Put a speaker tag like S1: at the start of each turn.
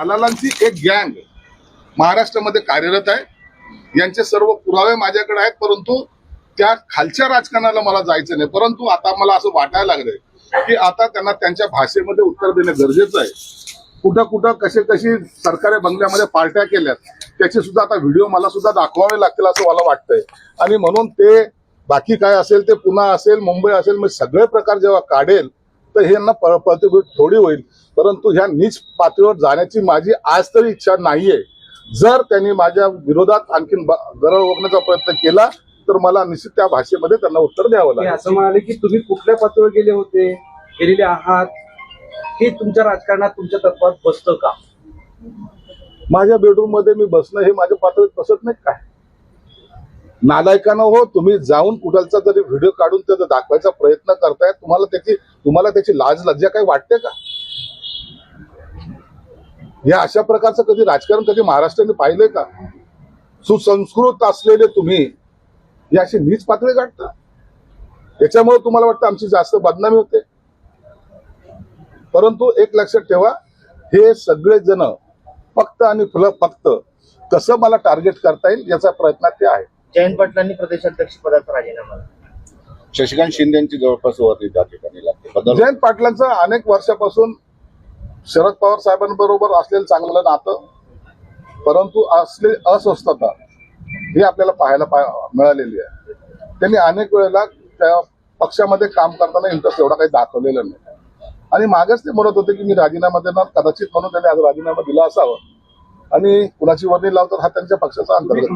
S1: दलालांची एक गँग महाराष्ट्रामध्ये कार्यरत आहे. यांचे सर्व पुरावे माझ्याकडे आहेत परंतु त्या खालच्या राजकारणाला मला जायचं नाही. परंतु आता मला असं वाटायला लागलंय की आता त्यांना त्यांच्या भाषेमध्ये उत्तर देणं गरजेचं आहे. कुठं कुठं कसे कशी सरकारी बंगल्यामध्ये पार्ट्या केल्यात त्याचे सुद्धा आता व्हिडिओ मला सुद्धा दाखवावे लागतील असं मला वाटतंय. आणि म्हणून ते बाकी काय असेल ते पुन्हा असेल मुंबई असेल मी सगळे प्रकार जेव्हा काढेल तर हे यांना प्रतिभूत थोडी होईल. परंतु ह्या नीच पातळीवर जाण्याची माझी आज तरी इच्छा नाहीये. जर त्यांनी माझ्या विरोधात आणखीन गरळ ओकण्याचा प्रयत्न केला तर मला निश्चित त्या भाषेमध्ये त्यांना उत्तर द्यावं लागेल.
S2: असं म्हणाले की तुम्ही कुठल्या पातळीवर गेले होते? गेलेले आहात? हे तुमच्या राजकारणात तुमच्या तत्वात बसतं का?
S1: माझ्या बेडरूममध्ये मी बसणं हे माझ्या पातळीत बसत नाही काय नालायकानं हो तुम्ही जाऊन कुठलचा तरी व्हिडिओ काढून त्याचा दाखवायचा प्रयत्न करताय तुम्हाला त्याची तुम्हाला त्याची लाज लज्जा काही वाटते का? या अशा प्रकारचं कधी राजकारण कधी महाराष्ट्राने पाहिलंय का? सुसंस्कृत असलेले तुम्ही या अशी नीच पातळी गाठता? याच्यामुळे तुम्हाला वाटतं आमची जास्त बदनामी होते? परंतु एक लक्षात ठेवा हे सगळेजण फक्त आणि फुलं फक्त कसं मला टार्गेट करता येईल याचा प्रयत्न ते आहे
S3: जयंत पाटलांनी प्रदेशाध्यक्ष पदाचा राजीनामा दिला.
S4: शशिकांत शिंदेची जवळपास वर्दी त्या ठिकाणी लागते.
S1: जयंत पाटलांचं अनेक वर्षापासून शरद पवार साहेबांबरोबर असलेलं चांगलं नातं परंतु असले अस्वस्थता ही आपल्याला पाहायला पा- मिळालेली आहे. त्यांनी अनेक वेळेला त्या पक्षामध्ये काम करताना इंटरेस्ट एवढा काही दाखवलेला नाही. आणि मागच ते म्हणत होते की मी राजीनामा देणार कदाचित म्हणून त्यांनी आज राजीनामा दिला असावा. आणि कुणाची वर्णी लावतात हा त्यांच्या पक्षाचा अंतर्गत